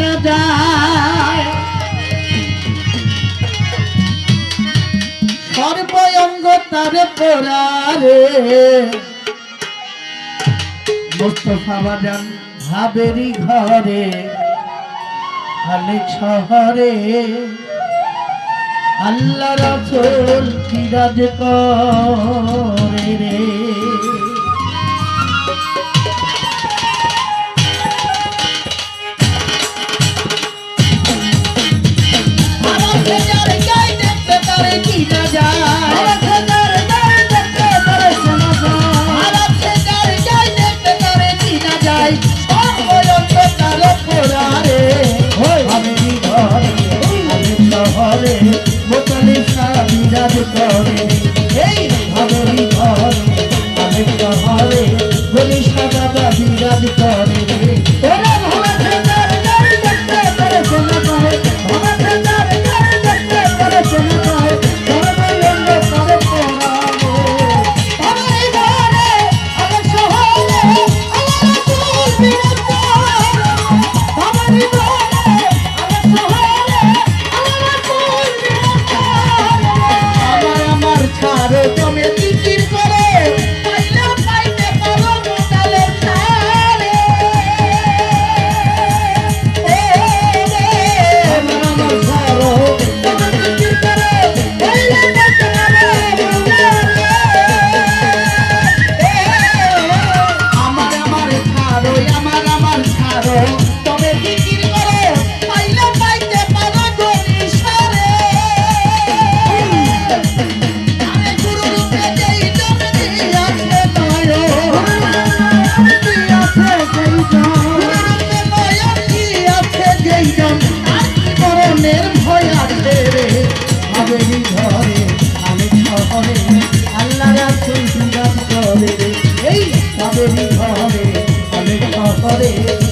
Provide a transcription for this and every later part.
না যায়। সর্বঙ্গ তার পরারে। মোস্তফা বাজান ভাবেরি ঘরে খালেক শহরে। আল্লাহ রাসুল করে রে। করে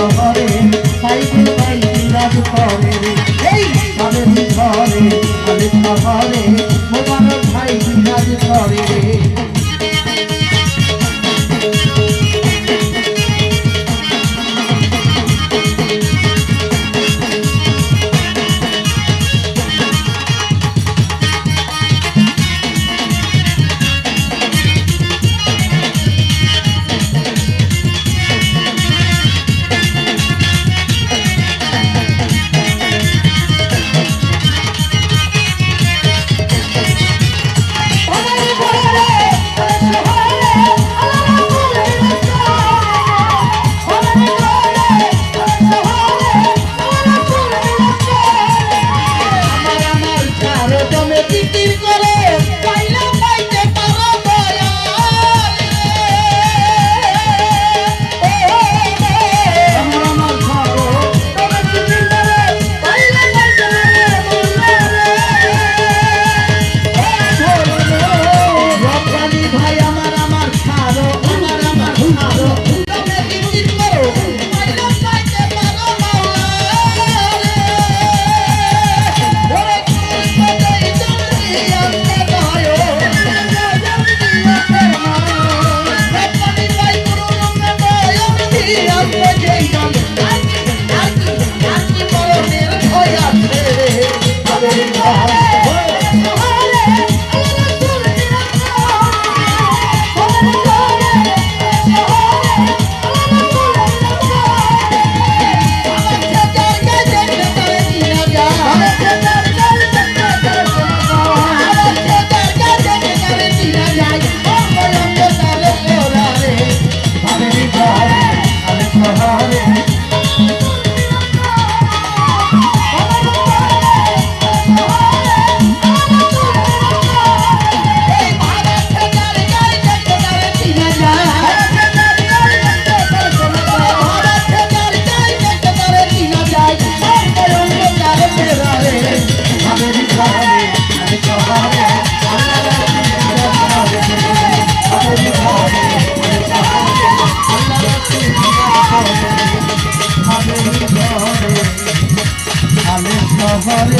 শহরে